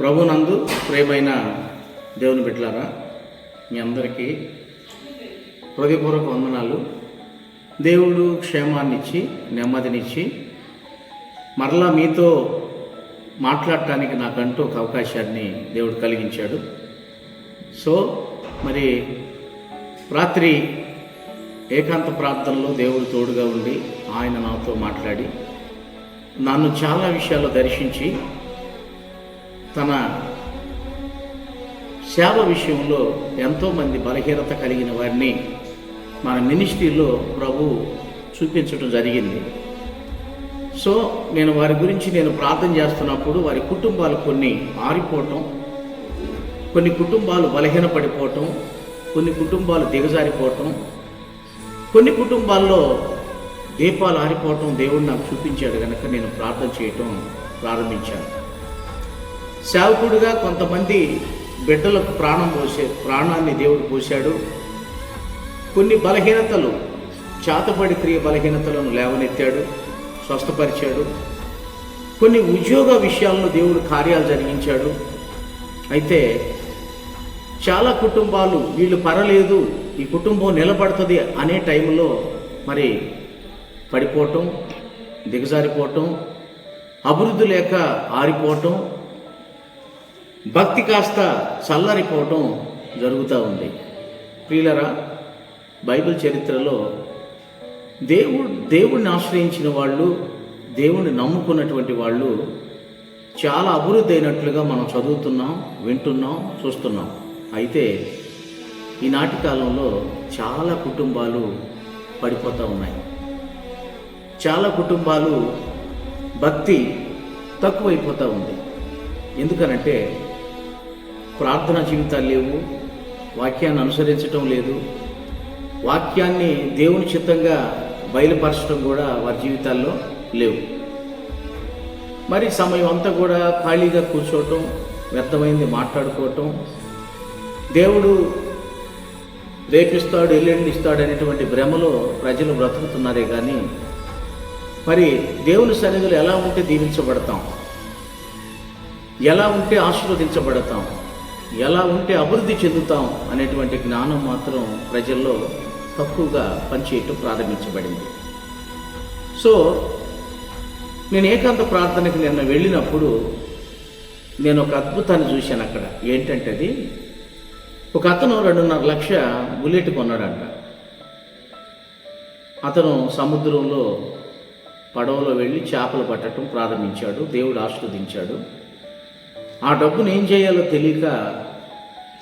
ప్రభునందు ప్రేమైన దేవుని బిడ్డలారా మీ అందరికీ హృదయపూర్వక వందనాలు. దేవుడు క్షేమాన్నిచ్చి నెమ్మదినిచ్చి మరలా మీతో మాట్లాడటానికి నాకంటూ ఒక అవకాశాన్ని దేవుడు కలిగించాడు. సో మరి రాత్రి ఏకాంత ప్రార్థనలో దేవుడు తోడుగా ఉండి ఆయన నాతో మాట్లాడి నన్ను చాలా విషయాల్లో దర్శించి తన సేవ విషయంలో ఎంతోమంది బలహీనత కలిగిన వారిని మన మినిస్ట్రీలో ప్రభు చూపించడం జరిగింది. సో నేను వారి గురించి నేను ప్రార్థన చేస్తున్నప్పుడు వారి కుటుంబాలు కొన్ని ఆరిపోవటం కొన్ని కుటుంబాలు బలహీనపడిపోవటం కొన్ని కుటుంబాలు దిగజారిపోవటం కొన్ని కుటుంబాల్లో దీపాలు ఆరిపోవటం దేవుడు నాకు చూపించాడు కనుక నేను ప్రార్థన చేయటం ప్రారంభించాను. సేవకుడిగా కొంతమంది బిడ్డలకు ప్రాణం పోసే ప్రాణాన్ని దేవుడు పోశాడు. కొన్ని బలహీనతలు చేతబడి క్రియ బలహీనతలను లేవనెత్తాడు స్వస్థపరిచాడు. కొన్ని ఉద్యోగ విషయాల్లో దేవుడు కార్యాలు జరిగించాడు. అయితే చాలా కుటుంబాలు వీళ్ళు పరలేదు ఈ కుటుంబం నిలబడుతుంది అనే టైంలో మరి పడిపోవటం దిగజారిపోవటం అభివృద్ధి లేక ఆరిపోవటం భక్తి కాస్త చల్లరిపోవటం జరుగుతూ ఉంది. ప్రియులరా బైబిల్ చరిత్రలో దేవుడు దేవుడిని ఆశ్రయించిన వాళ్ళు దేవుణ్ణి నమ్ముకున్నటువంటి వాళ్ళు చాలా అభివృద్ధి అయినట్లుగా మనం చదువుతున్నాం వింటున్నాం చూస్తున్నాం. అయితే ఈనాటి కాలంలో చాలా కుటుంబాలు పడిపోతూ ఉన్నాయి. చాలా కుటుంబాలు భక్తి తక్కువైపోతూ ఉంది. ఎందుకనంటే ప్రార్థనా జీవితాలు లేవు వాక్యాన్ని అనుసరించటం లేదు. వాక్యాన్ని దేవుని చిత్తంగా బయలుపరచడం కూడా వారి జీవితాల్లో లేవు. మరి సమయం అంతా కూడా ఖాళీగా కూర్చోవటం వ్యర్థమైంది మాట్లాడుకోవటం దేవుడు రేపిస్తాడు ఎల్లుండి ఇస్తాడు అనేటువంటి భ్రమలో ప్రజలు బ్రతుకుతున్నారే కానీ మరి దేవుని సన్నిధులు ఎలా ఉంటే దీవించబడతాం? ఎలా ఉంటే ఆశీర్వదించబడతాం? ఎలా ఉంటే అభివృద్ధి చెందుతాం అనేటువంటి జ్ఞానం మాత్రం ప్రజల్లో తక్కువగా పనిచేయటం ప్రారంభించబడింది. సో నేను ఏకాంత ప్రార్థనకి నిన్న వెళ్ళినప్పుడు నేను ఒక అద్భుతాన్ని చూశాను అక్కడ. ఏంటంటే అది? ఒక అతను రెండున్నర లక్ష బుల్లెట్ కొన్నాడంట. అతను సముద్రంలో పడవలో వెళ్ళి చేపలు పట్టడం ప్రారంభించాడు దేవుడు ఆస్వాదించాడు ఆ డబ్బును ఏం చేయాలో తెలియక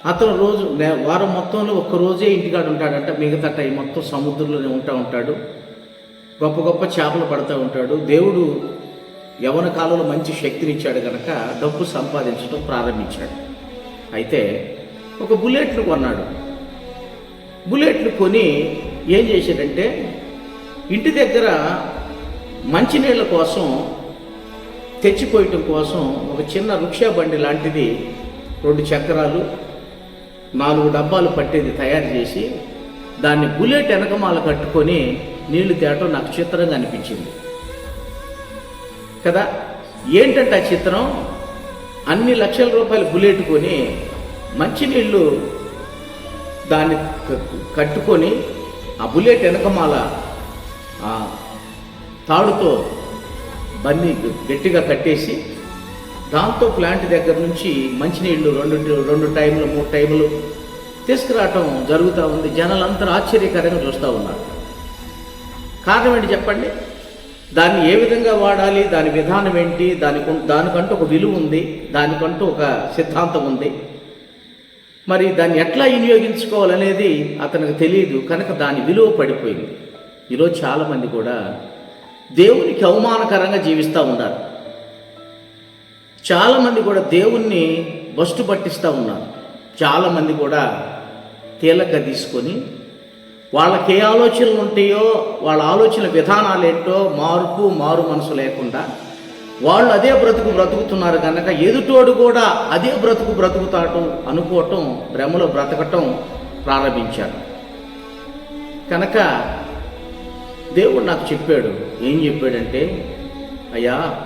అతను రోజు నే- వారం మొత్తంలో ఒక్క రోజే ఇంటికాడ ఉంటాడంట. మిగతా టైం మొత్తం సముద్రంలోనే ఉంటా ఉంటాడు. గొప్ప గొప్ప చేపలు పడుతూ ఉంటాడు. దేవుడు యవన కాలంలో మంచి శక్తినిచ్చాడు కనుక డబ్బు సంపాదించడం ప్రారంభించాడు. అయితే ఒక బుల్లెట్లు కొన్నాడు. బుల్లెట్లు కొని ఏం చేశాడంటే ఇంటి దగ్గర మంచినీళ్ళ కోసం తెచ్చిపోయటం కోసం ఒక చిన్న రుక్షా బండి లాంటిది రెండు చక్రాలు నాలుగు డబ్బాలు పట్టేది తయారు చేసి దాన్ని బుల్లెట్ వెనకమాల కట్టుకొని నీళ్ళు తేటం నాకు చిత్రంగా అనిపించింది. కదా ఏంటంటే ఆ చిత్రం? అన్ని లక్షల రూపాయలు బుల్లెట్ కొని మంచినీళ్ళు దాన్ని కట్టుకొని ఆ బుల్లెట్ వెనకమాల ఆ తాడుతో బన్నీ గట్టిగా కట్టేసి దాంతో ప్లాంట్ దగ్గర నుంచి మంచినీళ్ళు రెండు రెండు టైంలు మూడు టైంలు తీసుకురావటం జరుగుతూ ఉంది. జనాలంతా ఆశ్చర్యకరంగా చూస్తూ ఉన్నారు. కారణం ఏంటి చెప్పండి? దాన్ని ఏ విధంగా వాడాలి? దాని విధానం ఏంటి? దానికి దానికంటూ ఒక విలువ ఉంది. దానికంటూ ఒక సిద్ధాంతం ఉంది. మరి దాన్ని ఎట్లా వినియోగించుకోవాలనేది అతనికి తెలియదు కనుక దాని విలువ పడిపోయింది. ఈరోజు చాలామంది కూడా దేవునికి అవమానకరంగా జీవిస్తూ ఉన్నారు. చాలామంది కూడా దేవుణ్ణి బస్టు పట్టిస్తూ ఉన్నారు. చాలామంది కూడా తేలక తీసుకొని వాళ్ళకి ఏ ఆలోచనలు ఉంటాయో వాళ్ళ ఆలోచన విధానాలు ఏంటో మార్పు మారు మనసు లేకుండా వాళ్ళు అదే బ్రతుకు బ్రతుకుతున్నారు కనుక ఎదుటోడు కూడా అదే బ్రతుకు బ్రతుకుతాడు అనుకోవటం భ్రమలో బ్రతకటం ప్రారంభించారు కనుక దేవుడు నాకు చెప్పాడు. ఏం చెప్పాడంటే అయ్యా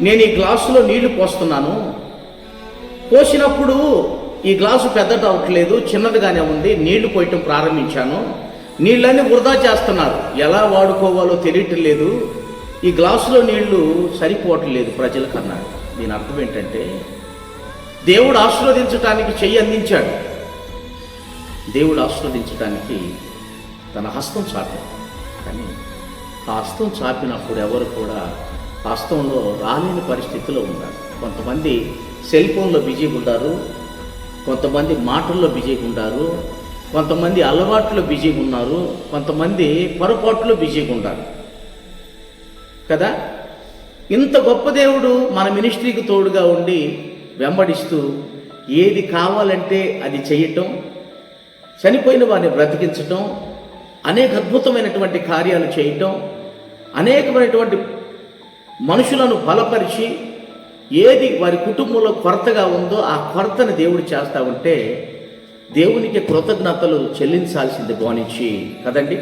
నేను ఈ గ్లాసులో నీళ్ళు పోస్తున్నాను. పోసినప్పుడు ఈ గ్లాసు పెద్దది అవట్లేదు చిన్నదిగానే ఉంది నీళ్ళు పోయటం ప్రారంభించాను. నీళ్ళన్నీ వృధా చేస్తున్నారు. ఎలా వాడుకోవాలో తెలియట్లేదు ఈ గ్లాసులో నీళ్ళు సరిపోవట్లేదు ప్రజలకన్నా దీని అర్థం ఏంటంటే దేవుడు ఆశీర్వదించడానికి చెయ్యి అందించాడు. దేవుడు ఆశీర్వదించడానికి తన హస్తం చాపాడు కానీ ఆ హస్తం చాపినప్పుడు ఎవరు కూడా ఆ హస్తంలో రాలేని పరిస్థితిలో ఉన్నారు కొంతమంది సెల్ ఫోన్లో బిజీగా ఉంటారు కొంతమంది మాటల్లో బిజీగా ఉంటారు కొంతమంది అలవాట్లో బిజీగా ఉన్నారు కొంతమంది పొరపాట్లో బిజీగా ఉంటారు కదా? ఇంత గొప్ప దేవుడు మన మినిస్ట్రీకి తోడుగా ఉండి వెంబడిస్తూ ఏది కావాలంటే అది చేయటం చనిపోయిన వారిని బ్రతికించటం అనేక అద్భుతమైనటువంటి కార్యాలు చేయటం అనేకమైనటువంటి మనుషులను బలపరిచి ఏది వారి కుటుంబంలో కొరతగా ఉందో ఆ కొరతను దేవుడు చేస్తూ ఉంటే దేవునికి కృతజ్ఞతలు చెల్లించాల్సింది గోనించి కదండి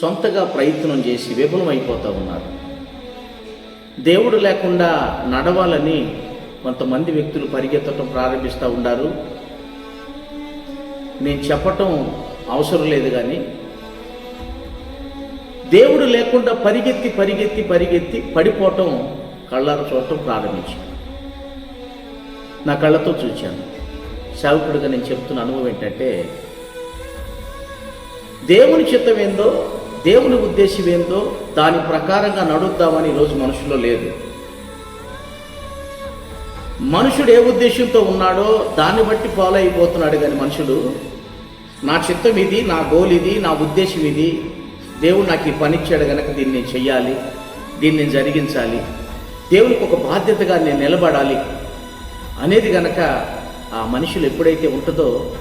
సొంతగా ప్రయత్నం చేసి విఫలమైపోతూ ఉన్నారు. దేవుడు లేకుండా నడవాలని కొంతమంది వ్యక్తులు పరిగెత్తడం ప్రారంభిస్తూ ఉన్నారు. నేను చెప్పటం అవసరం లేదు కానీ దేవుడు లేకుండా పరిగెత్తి పరిగెత్తి పరిగెత్తి పడిపోవటం కళ్ళారు చూడటం ప్రారంభించాను నా కళ్ళతో చూశాను. సేవకుడిగా నేను చెప్తున్న అనుభవం ఏంటంటే దేవుని చిత్తం ఏందో దేవుని ఉద్దేశం ఏందో దాని ప్రకారంగా నడుద్దామని ఈరోజు మనుషుల్లో లేదు. మనుషుడు ఏ ఉద్దేశంతో ఉన్నాడో దాన్ని బట్టి ఫాలో అయిపోతున్నాడు కానీ మనుషుడు నా చిత్తం ఇది నా గోల్ ఇది నా ఉద్దేశం ఇది దేవుడు నాకు ఈ పని ఇచ్చాడు గనక దీన్ని నేను చెయ్యాలి దీన్ని నేను జరిగించాలి దేవునికి ఒక బాధ్యతగా నేను నిలబడాలి అనేది గనక ఆ మనుషులు ఎప్పుడైతే ఉంటుందో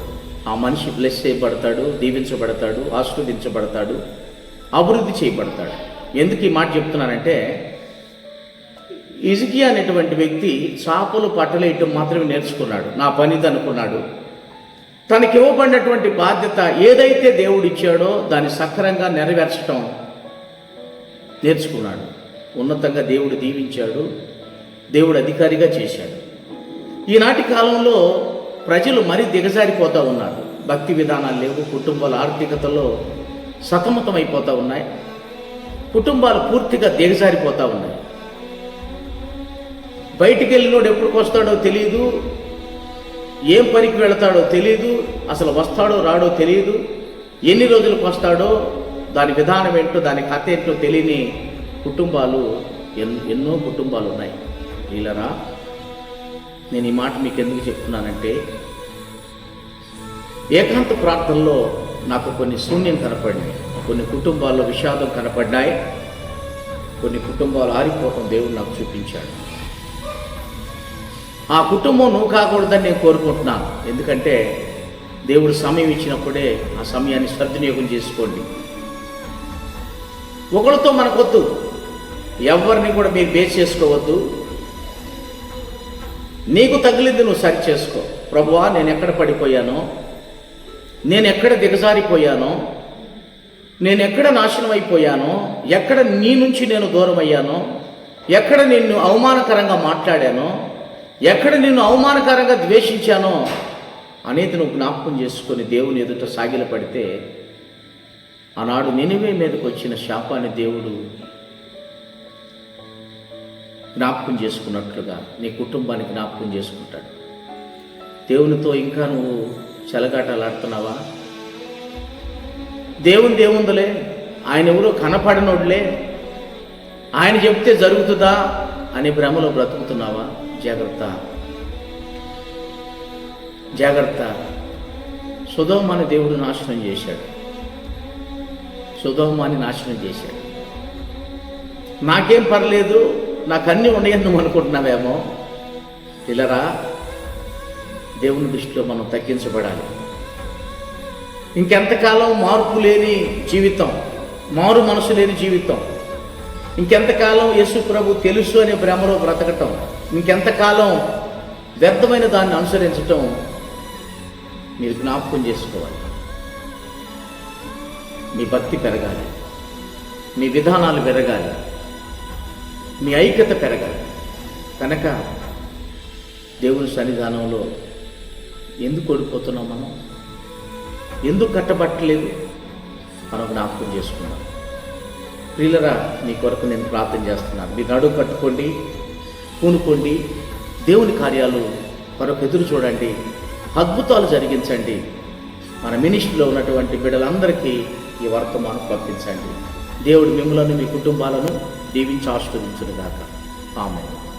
ఆ మనిషి బ్లెస్ చేయబడతాడు దీవించబడతాడు ఆశీర్వదించబడతాడు అభివృద్ధి చేయబడతాడు. ఎందుకు ఈ మాట చెప్తున్నానంటే ఇజుకి అనేటువంటి వ్యక్తి చేపలు పట్టలేయటం మాత్రమే నేర్చుకున్నాడు. నా పనిది అనుకున్నాడు. తనకి ఇవ్వబడినటువంటి బాధ్యత ఏదైతే దేవుడు ఇచ్చాడో దాన్ని సక్రంగా నెరవేర్చడం నేర్చుకున్నాడు. ఉన్నతంగా దేవుడు దీవించాడు దేవుడు అధికారిగా చేశాడు. ఈనాటి కాలంలో ప్రజలు మరీ దిగజారిపోతూ ఉన్నారు. భక్తి విధానాలు లేవు కుటుంబాల ఆర్థికతలో సతమతమైపోతూ ఉన్నాయి. కుటుంబాలు పూర్తిగా దిగజారిపోతూ ఉన్నాయి. బయటికి వెళ్ళినోడు ఎప్పటికి వస్తాడో తెలియదు ఏం పనికి వెళతాడో తెలియదు అసలు వస్తాడో రాడో తెలియదు ఎన్ని రోజులకు వస్తాడో దాని విధానం ఏంటో దాని కథ ఏంటో తెలియని కుటుంబాలు ఎన్ ఎన్నో కుటుంబాలు ఉన్నాయి. వీళ్ళరా నేను ఈ మాట మీకు ఎందుకు చెప్తున్నానంటే ఏకాంత ప్రార్థనలో నాకు కొన్ని శూన్యం కనపడినాయి కొన్ని కుటుంబాల్లో విషాదం కనపడ్డాయి కొన్ని కుటుంబాలు ఆరిపోవటం దేవుడు నాకు చూపించాడు. ఆ కుటుంబం నువ్వు కాకూడదని నేను కోరుకుంటున్నాను. ఎందుకంటే దేవుడు సమయం ఇచ్చినప్పుడే ఆ సమయాన్ని సద్వినియోగం చేసుకోండి. ఒకరితో మనకొద్దు. ఎవరిని కూడా మీరు బేస్ చేసుకోవద్దు. నీకు తగిలింది నువ్వు సరి చేసుకో. ప్రభువా నేను ఎక్కడ పడిపోయానో నేను ఎక్కడ దిగజారిపోయానో నేను ఎక్కడ నాశనం అయిపోయానో ఎక్కడ నీ నుంచి నేను దూరం అయ్యానో ఎక్కడ నిన్ను అవమానకరంగా మాట్లాడానో ఎక్కడ నిన్ను అవమానకరంగా ద్వేషించానో అనేది నువ్వు జ్ఞాపకం చేసుకొని దేవుని ఎదుట సాగిల పడితే ఆనాడు నినివే మీదకి వచ్చిన శాపాన్ని దేవుడు జ్ఞాపకం చేసుకున్నట్లుగా నీ కుటుంబాన్ని జ్ఞాపకం చేసుకుంటాడు. దేవునితో ఇంకా నువ్వు చెలగాటలాడుతున్నావా దేవుని దేవుందులే ఆయన ఎవరో కనపడినోడులే ఆయన చెప్తే జరుగుతుందా అనే భ్రమలో బ్రతుకుతున్నావా? జాగ్రత్త. జాగ్రత్త. సుధోమాని దేవుడు నాశనం చేశాడు. సుధోమాని నాశనం చేశాడు. నాకేం పర్లేదు నాకు అన్నీ ఉన్నాయని నువ్వు అనుకుంటున్నావేమో. ఇలారా దేవుని దృష్టిలో మనం తగ్గించబడాలి. ఇంకెంతకాలం మార్పు లేని జీవితం మారు మనసు లేని జీవితం. ఇంకెంతకాలం యేసు ప్రభు తెలుసు అనే భ్రమలో బ్రతకటం. ఇంకెంతకాలం వ్యర్థమైన దాన్ని అనుసరించటం మీరు జ్ఞాపకం చేసుకోవాలి. మీ భక్తి పెరగాలి. మీ విధానాలు పెరగాలి. మీ ఐక్యత పెరగాలి. కనుక దేవుని సన్నిధానంలో ఎందుకు ఓడిపోతున్నాం మనం? ఎందుకు కట్టబట్టలేదు? మనం జ్ఞాపకం చేసుకున్నాం ప్రియులరా మీ కొరకు నేను ప్రార్థన చేస్తున్నాను. మీ నడువు కట్టుకోండి. పూనుకోండి. దేవుని కార్యాలు మరొక ఎదురు చూడండి. అద్భుతాలు జరిగించండి. మన మినిస్ట్రీలో ఉన్నటువంటి బిడ్డలందరికీ ఈ వర్తమానం పంపించండి దేవుడు మిమ్మలను మీ కుటుంబాలను దీవించి ఆశీర్వదించును ఆమె